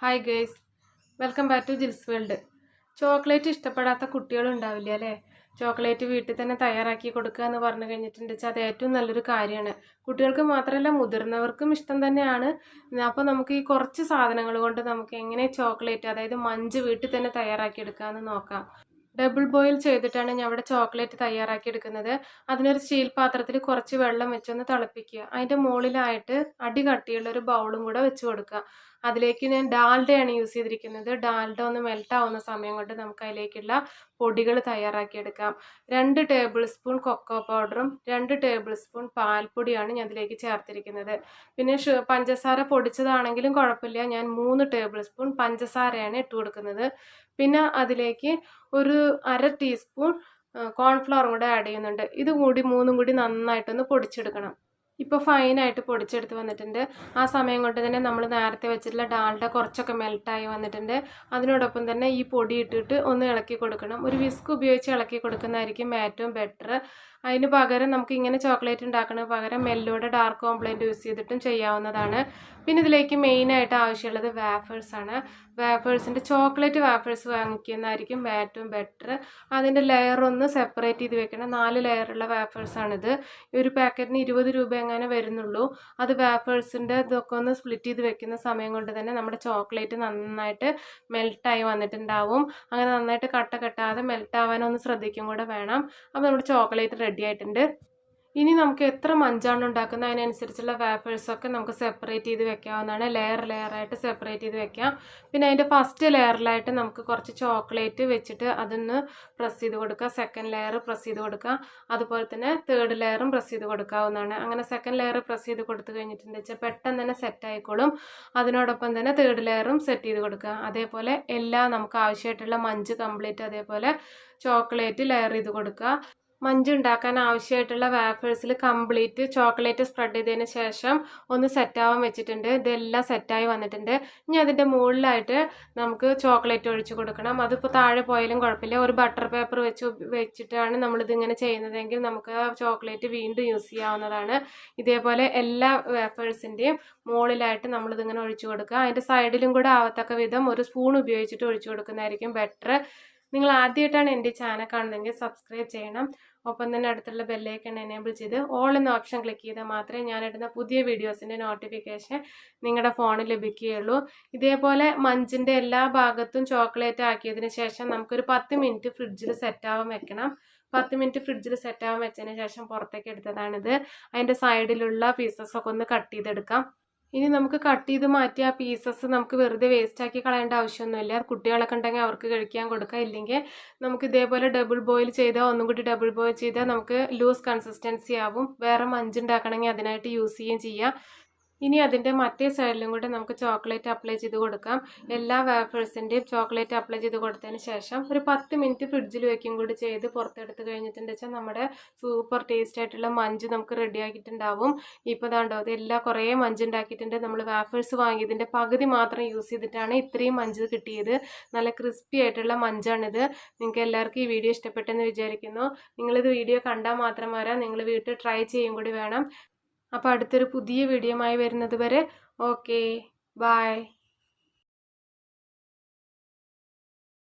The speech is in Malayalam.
Hi guys welcome back to Jil's world chocolate ഇഷ്ടപ്പെടാത്ത കുട്ടികളുണ്ടാവില്ല അല്ലേ? ചോക്ലേറ്റ് വീട്ടിൽ തന്നെ തയ്യാറാക്കി കൊടുക്കുക എന്ന് പറഞ്ഞു കഴിഞ്ഞിട്ടുണ്ട് വെച്ചാൽ അത് ഏറ്റവും നല്ലൊരു കാര്യമാണ്. കുട്ടികൾക്ക് മാത്രമല്ല മുതിർന്നവർക്കും ഇഷ്ടം തന്നെയാണ്. അപ്പോൾ നമുക്ക് ഈ കുറച്ച് സാധനങ്ങൾ കൊണ്ട് നമുക്ക് എങ്ങനെ ചോക്ലേറ്റ് അതായത് മഞ്ച് വീട്ടിൽ തന്നെ തയ്യാറാക്കി എടുക്കാമെന്ന് നോക്കാം. ഡബിൾ ബോയിൽ ചെയ്തിട്ടാണ് ഞാൻ ഇവിടെ ചോക്ലേറ്റ് തയ്യാറാക്കി എടുക്കുന്നത്. അതിനൊരു സ്റ്റീൽ പാത്രത്തിൽ കുറച്ച് വെള്ളം വെച്ചൊന്ന് തിളപ്പിക്കുക. അതിന്റെ മുകളിലായിട്ട് അടി കട്ടിയുള്ള ഒരു ബൗളും കൂടെ വെച്ച് കൊടുക്കുക. അതിലേക്ക് ഞാൻ ഡാൽഡയാണ് യൂസ് ചെയ്തിരിക്കുന്നത്. ഡാൽഡ ഒന്ന് മെൽറ്റ് ആവുന്ന സമയം കൊണ്ട് നമുക്ക് അതിലേക്കുള്ള പൊടികൾ തയ്യാറാക്കിയെടുക്കാം. രണ്ട് ടേബിൾ സ്പൂൺ കൊക്കോ പൗഡറും രണ്ട് ടേബിൾ സ്പൂൺ പാൽപ്പൊടിയാണ് ഞാൻ അതിലേക്ക് ചേർത്തിരിക്കുന്നത്. പിന്നെ പഞ്ചസാര പൊടിച്ചതാണെങ്കിലും കുഴപ്പമില്ല. ഞാൻ മൂന്ന് ടേബിൾ സ്പൂൺ പഞ്ചസാരയാണ് ഇട്ട് കൊടുക്കുന്നത്. പിന്നെ അതിലേക്ക് ഒരു അര ടീസ്പൂൺ കോൺഫ്ലവറും കൂടെ ആഡ് ചെയ്യുന്നുണ്ട്. ഇതുകൂടി മൂന്നും കൂടി നന്നായിട്ടൊന്ന് പൊടിച്ചെടുക്കണം. ഇപ്പോൾ ഫൈനായിട്ട് പൊടിച്ചെടുത്ത് വന്നിട്ടുണ്ട്. ആ സമയം കൊണ്ട് തന്നെ നമ്മൾ നേരത്തെ വെച്ചിട്ടുള്ള ഡാൽഡ കുറച്ചൊക്കെ മെൽട്ടായി വന്നിട്ടുണ്ട്. അതിനോടൊപ്പം തന്നെ ഈ പൊടി ഇട്ടിട്ട് ഒന്ന് ഇളക്കി കൊടുക്കണം. ഒരു വിസ്ക് ഉപയോഗിച്ച് ഇളക്കി കൊടുക്കുന്നതായിരിക്കും ഏറ്റവും ബെറ്റർ അതിന് പകരം നമുക്ക് ഇങ്ങനെ ചോക്ലേറ്റ് ഉണ്ടാക്കുന്ന പകരം മെല്ലോടെ ഡാർക്ക് കോംപ്ലൈന്റ് യൂസ് ചെയ്തിട്ടും ചെയ്യാവുന്നതാണ്. പിന്നെ ഇതിലേക്ക് മെയിനായിട്ട് ആവശ്യമുള്ളത് വാഫേഴ്സ് ആണ്. വാഫേഴ്സിന്റെ ചോക്ലേറ്റ് വാഫേഴ്സ് വാങ്ങിക്കുന്നതായിരിക്കും ഏറ്റവും ബെറ്റർ അതിന്റെ ലെയർ ഒന്ന് സെപ്പറേറ്റ് ചെയ്ത് വെക്കണം. നാല് ലെയറുള്ള വാഫേഴ്സാണിത് ഈ ഒരു പാക്കറ്റിന് ഇരുപത് രൂപ എങ്ങനെ വരുന്നുള്ളൂ. അത് വാഫേഴ്സിന്റെ ഇതൊക്കെ ഒന്ന് സ്പ്ലിറ്റ് ചെയ്ത് വെക്കുന്ന സമയം കൊണ്ട് തന്നെ നമ്മുടെ ചോക്ലേറ്റ് നന്നായിട്ട് മെൽട്ടായി വന്നിട്ടുണ്ടാവും. അങ്ങനെ നന്നായിട്ട് കട്ട കെട്ടാതെ മെൽട്ടാവാനൊന്ന് ശ്രദ്ധിക്കും കൂടെ വേണം. അപ്പോൾ നമ്മുടെ ചോക്ലേറ്റ് റെഡി ആയിട്ടുണ്ട് ഇനി നമുക്ക് എത്ര മഞ്ചാണ് ഉണ്ടാക്കുന്നത്? അതിനനുസരിച്ചുള്ള വേഫേഴ്സൊക്കെ നമുക്ക് സെപ്പറേറ്റ് ചെയ്ത് വെക്കാവുന്നതാണ്. ലെയർ ലെയറായിട്ട് സെപ്പറേറ്റ് ചെയ്ത് വെക്കാം. പിന്നെ അതിന്റെ ഫസ്റ്റ് ലെയറിലായിട്ട് നമുക്ക് കുറച്ച് ചോക്ലേറ്റ് വെച്ചിട്ട് അതൊന്ന് പ്രസ് ചെയ്ത് കൊടുക്കുക സെക്കൻഡ് ലെയർ പ്രസ് ചെയ്ത് കൊടുക്കുക അതുപോലെ തന്നെ തേർഡ് ലെയറും പ്രസ് ചെയ്ത് കൊടുക്കാവുന്നതാണ്. അങ്ങനെ സെക്കൻഡ് ലെയർ പ്രസ് ചെയ്ത് കൊടുത്തു കഴിഞ്ഞിട്ടുണ്ടെന്ന് വെച്ചാൽ പെട്ടെന്ന് തന്നെ സെറ്റ് ആയിക്കോളും. അതിനോടൊപ്പം തന്നെ തേർഡ് ലെയറും സെറ്റ് ചെയ്ത് കൊടുക്കുക അതേപോലെ എല്ലാം നമുക്ക് ആവശ്യമായിട്ടുള്ള മഞ്ച് കംപ്ലീറ്റ് അതേപോലെ ചോക്ലേറ്റ് ലെയർ ചെയ്ത് കൊടുക്കുക മഞ്ച് ഉണ്ടാക്കാൻ ആവശ്യമായിട്ടുള്ള വാഫേഴ്സിൽ കംപ്ലീറ്റ് ചോക്ലേറ്റ് സ്പ്രെഡ് ചെയ്തതിന് ശേഷം ഒന്ന് സെറ്റാവാൻ വെച്ചിട്ടുണ്ട്. ഇതെല്ലാം സെറ്റായി വന്നിട്ടുണ്ട്. ഇനി അതിന്റെ മുകളിലായിട്ട് നമുക്ക് ചോക്ലേറ്റ് ഒഴിച്ചു കൊടുക്കണം. അതിപ്പോൾ താഴെ പോയാലും കുഴപ്പമില്ല. ഒരു ബട്ടർ പേപ്പർ വെച്ച് വെച്ചിട്ടാണ് നമ്മളിതിങ്ങനെ ചെയ്യുന്നതെങ്കിൽ നമുക്ക് ചോക്ലേറ്റ് വീണ്ടും യൂസ് ചെയ്യാവുന്നതാണ്. ഇതേപോലെ എല്ലാ വേഫേഴ്സിന്റെയും മുകളിലായിട്ട് നമ്മളിതിങ്ങനെ ഒഴിച്ചു കൊടുക്കുക. അതിന്റെ സൈഡിലും കൂടെ ആവത്തക്ക വിധം ഒരു സ്പൂൺ ഉപയോഗിച്ചിട്ട് ഒഴിച്ചു കൊടുക്കുന്നതായിരിക്കും ബെറ്റർ നിങ്ങൾ ആദ്യമായിട്ടാണ് എന്റെ ചാനൽ കാണുന്നതെങ്കിൽ സബ്സ്ക്രൈബ് ചെയ്യണം. ഒപ്പം തന്നെ അടുത്തുള്ള ബെല്ലൈക്കൺ എനേബിൾ ചെയ്ത് ഓൾ എന്ന ഓപ്ഷൻ ക്ലിക്ക് ചെയ്താൽ മാത്രമേ ഞാൻ ഇടുന്ന പുതിയ വീഡിയോസിന്റെ നോട്ടിഫിക്കേഷൻ നിങ്ങളുടെ ഫോണിൽ ലഭിക്കുകയുള്ളൂ. ഇതേപോലെ മഞ്ചിന്റെ എല്ലാ ഭാഗത്തും ചോക്ലേറ്റ് ആക്കിയതിന് ശേഷം നമുക്കൊരു പത്ത് മിനിറ്റ് ഫ്രിഡ്ജിൽ സെറ്റാവാൻ വെക്കണം. പത്ത് മിനിറ്റ് ഫ്രിഡ്ജിൽ സെറ്റാവാൻ വെച്ചതിന് ശേഷം പുറത്തേക്ക് എടുത്തതാണിത്. അതിന്റെ സൈഡിലുള്ള പീസസ് ഒക്കെ ഒന്ന് കട്ട് ചെയ്തെടുക്കാം. ഇനി നമുക്ക് കട്ട് ചെയ്ത് മാറ്റി ആ പീസസ് നമുക്ക് വെറുതെ വേസ്റ്റ് ആക്കി കളയേണ്ട ആവശ്യമൊന്നുമില്ല. കുട്ടികളൊക്കെ ഉണ്ടെങ്കിൽ അവർക്ക് കഴിക്കാൻ കൊടുക്കുക. ഇല്ലെങ്കിൽ നമുക്ക് ഇതേപോലെ ഡബിൾ ബോയിൽ ചെയ്താൽ ഒന്നും കൂടി ഡബിൾ ബോയിൽ ചെയ്താൽ നമുക്ക് ലൂസ് കൺസിസ്റ്റൻസി ആവും. വേറെ മഞ്ചുണ്ടാക്കണമെങ്കിൽ അതിനായിട്ട് യൂസ് ചെയ്യുകയും ചെയ്യാം. ഇനി അതിന്റെ മറ്റേ സൈഡിലും കൂടെ നമുക്ക് ചോക്ലേറ്റ് അപ്ലൈ ചെയ്ത് കൊടുക്കാം. എല്ലാ വേഫേഴ്സിന്റെയും ചോക്ലേറ്റ് അപ്ലൈ ചെയ്ത് കൊടുത്തതിന് ശേഷം ഒരു പത്ത് മിനിറ്റ് ഫ്രിഡ്ജിൽ വെക്കും കൂടി ചെയ്ത് പുറത്തെടുത്ത് കഴിഞ്ഞിട്ടുണ്ട് വെച്ചാൽ നമ്മുടെ സൂപ്പർ ടേസ്റ്റ് ആയിട്ടുള്ള മഞ്ച് നമുക്ക് റെഡിയാക്കിയിട്ടുണ്ടാവും ഇപ്പോൾ ഇതാണ്ടോ എല്ലാ കുറേ മഞ്ച് ഉണ്ടാക്കിയിട്ടുണ്ട്. നമ്മൾ വേഫേഴ്സ് വാങ്ങിയതിന്റെ പകുതി മാത്രം യൂസ് ചെയ്തിട്ടാണ് ഇത്രയും മഞ്ച് കിട്ടിയത്. നല്ല ക്രിസ്പി ആയിട്ടുള്ള മഞ്ചാണിത്. നിങ്ങൾക്ക് എല്ലാവർക്കും ഈ വീഡിയോ ഇഷ്ടപ്പെട്ടെന്ന് വിചാരിക്കുന്നു. നിങ്ങളിത് വീഡിയോ കണ്ടാൽ മാത്രം വരാം. നിങ്ങൾ വീട്ടിൽ ട്രൈ ചെയ്യും കൂടി വേണം. അപ്പോൾ അടുത്തൊരു പുതിയ വീഡിയോയുമായി വരുന്നത് വരെ ഓക്കേ ബായ്